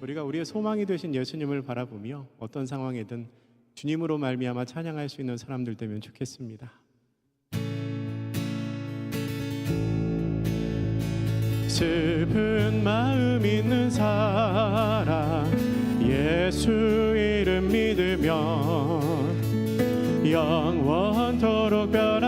우리가 우리의 소망이 되신 예수님을 바라보며 어떤 상황이든 주님으로 말미암아 찬양할 수 있는 사람들 되면 좋겠습니다. 슬픈 마음 있는 사람 예수 이름 믿으면 영원토록 변함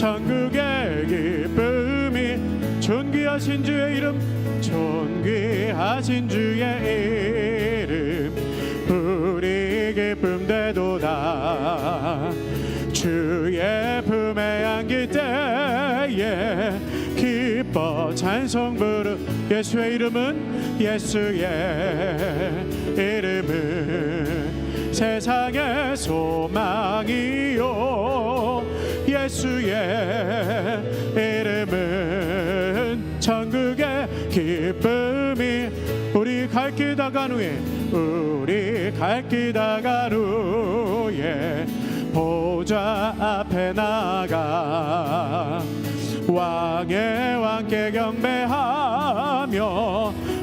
천국의 기쁨이 존귀하신 주의 이름 존귀하신 주의 이름. 우리 기쁨 되도다. 주의 품에 안길 때에 기뻐 찬송 부르 예수의 이름은 예수의 이름은 세상의 소망이요 예수의 이름은 천국의 기쁨이 우리 갈길 다간 후에 우리 갈길 다간 후에 보좌 앞에 나가 왕의 왕께 경배하며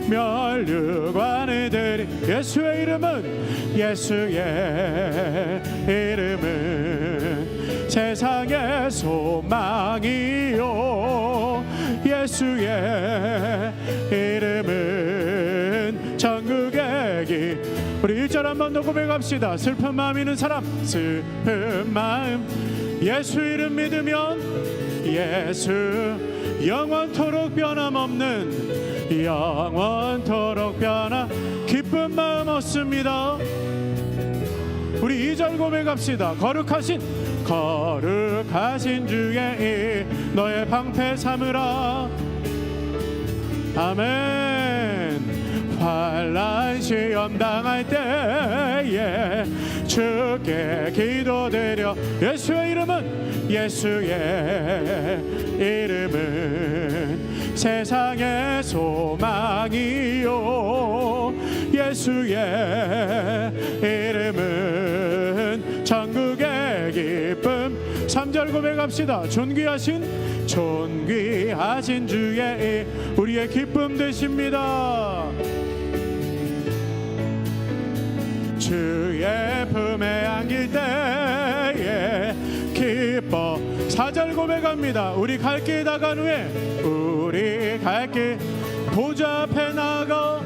멸류관을 드리 예수의 이름은 예수의 이름은 세상의 소망이요. 예수의 이름은 천국의 길. 우리 일절 한번 더 고백합시다. 슬픈 마음 있는 사람 슬픈 마음. 예수 이름 믿으면 예수 영원토록 변함없는 영원토록 변함 기쁜 마음 얻습니다. 우리 2절 고백합시다. 거룩하신 거룩하신 주의 이 너의 방패 삼으라. 아멘. 환란 시험 당할 때에 주께 기도드려 예수의 이름은 예수의 이름은 세상의 소망이요. 예수의 이름은 기쁨 3절 고백합시다. 존귀하신 존귀하신 주의 이 우리의 기쁨 되십니다. 주의 품에 안길 때에 기뻐 사절 고백합니다. 우리 갈 길 다간 후에 우리 갈 길 보좌 앞에 나가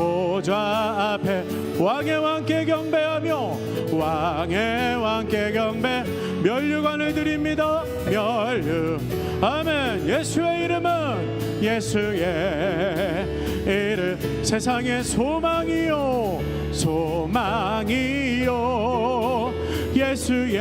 보좌 앞에 왕의 왕께 경배하며 왕의 왕께 경배 멸류관을 드립니다. 멸류. 아멘. 예수의 이름은 예수의 이름. 세상의 소망이요. 소망이요. 예수의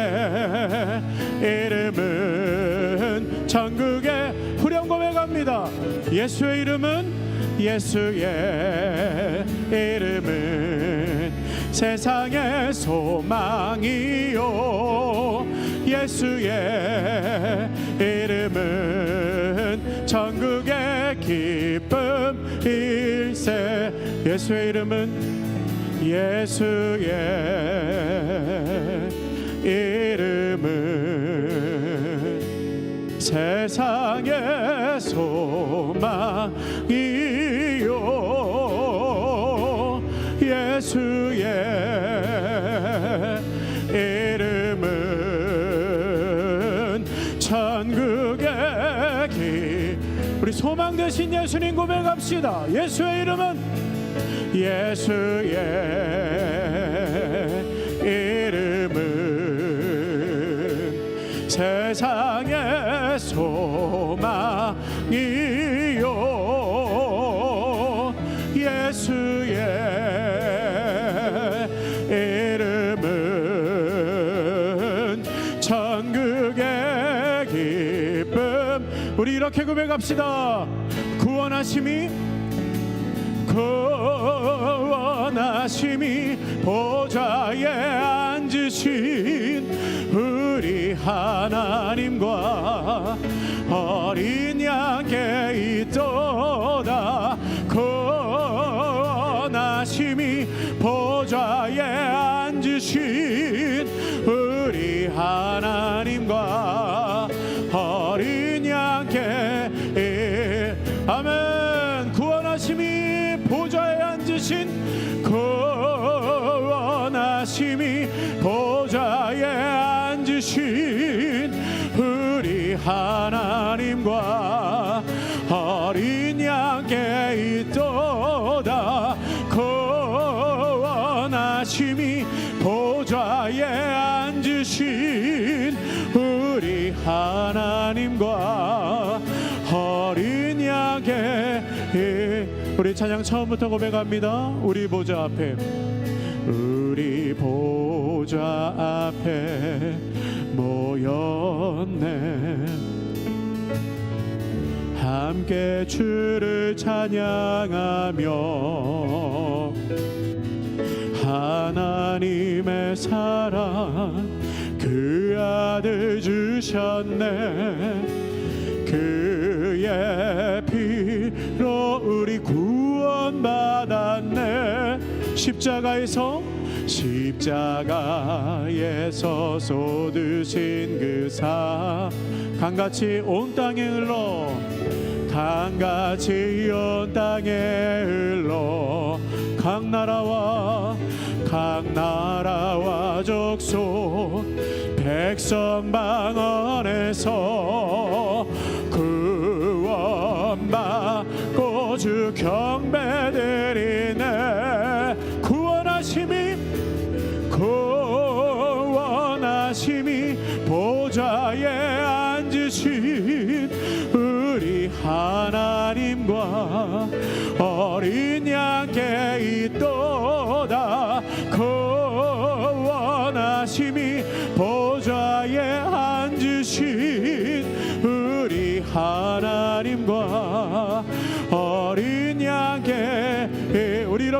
이름은 천국의 후렴 고백합니다. 예수의 이름은 예수의 이름은 세상의 소망이요. 예수의 이름은 천국의 기쁨 일세. 예수의 이름은 예수의 이름은 세상의 소망 예수의 이름은 천국의 길. 우리 소망 되신 예수님 고백합시다. 예수의 이름은 예수의 이름은 세상의 소 천국의 기쁨. 우리 이렇게 고백합시다. 구원하심이 구원하심이 보좌에 앉으신 우리 하나님과 어린 앉으신 구원하심이 보좌에 앉으신 우리 하나님과 어린 양께 있도다. 구원하심이 보좌에 앉으신 우리 하나님 찬양 처음부터 고백합니다. 우리 보좌 앞에. 우리 보좌 앞에 모였네. 함께 주를 찬양하며 하나님의 사랑 그 아들 주셨네. 그의 피로 우리 구 원받았네. 십자가에서 십자가에서 쏟으신 그사 강같이 온 땅에 흘러 강같이 온 땅에 흘러 각 나라와 각 나라와 족속 백성 방언에서 구원받고 주 경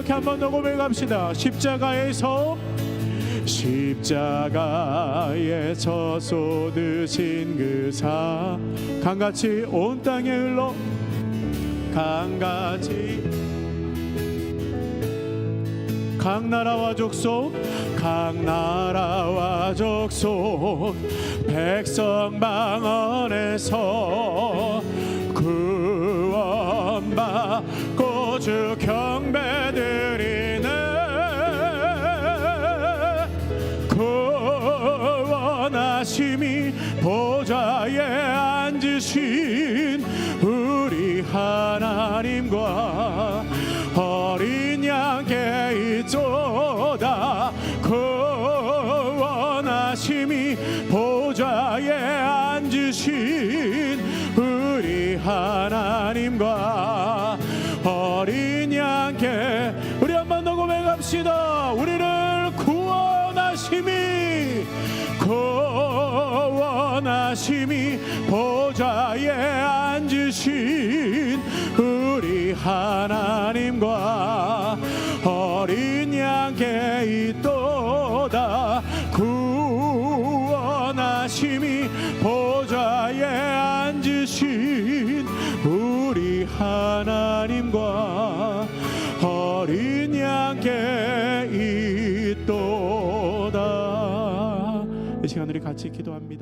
우리 이렇게 한번 더 고백합시다. 십자가에서 십자가에 서 쏟으신 그사 강같이 온 땅에 흘러 강같이 각 나라와 족속 각 나라와 족속 백성 방언에서 어린 양께 있도다. 구원하심이 보좌에 앉으신 우리 하나님과 어린 양께 우리 한번 더 고백합시다. 우리를 구원하심이 구원하심이 보좌에 앉으신 하나님과 어린 양께 있도다. 구원하심이 보좌에 앉으신 우리 하나님과 어린 양께 있도다. 이 시간 우리 같이 기도합니다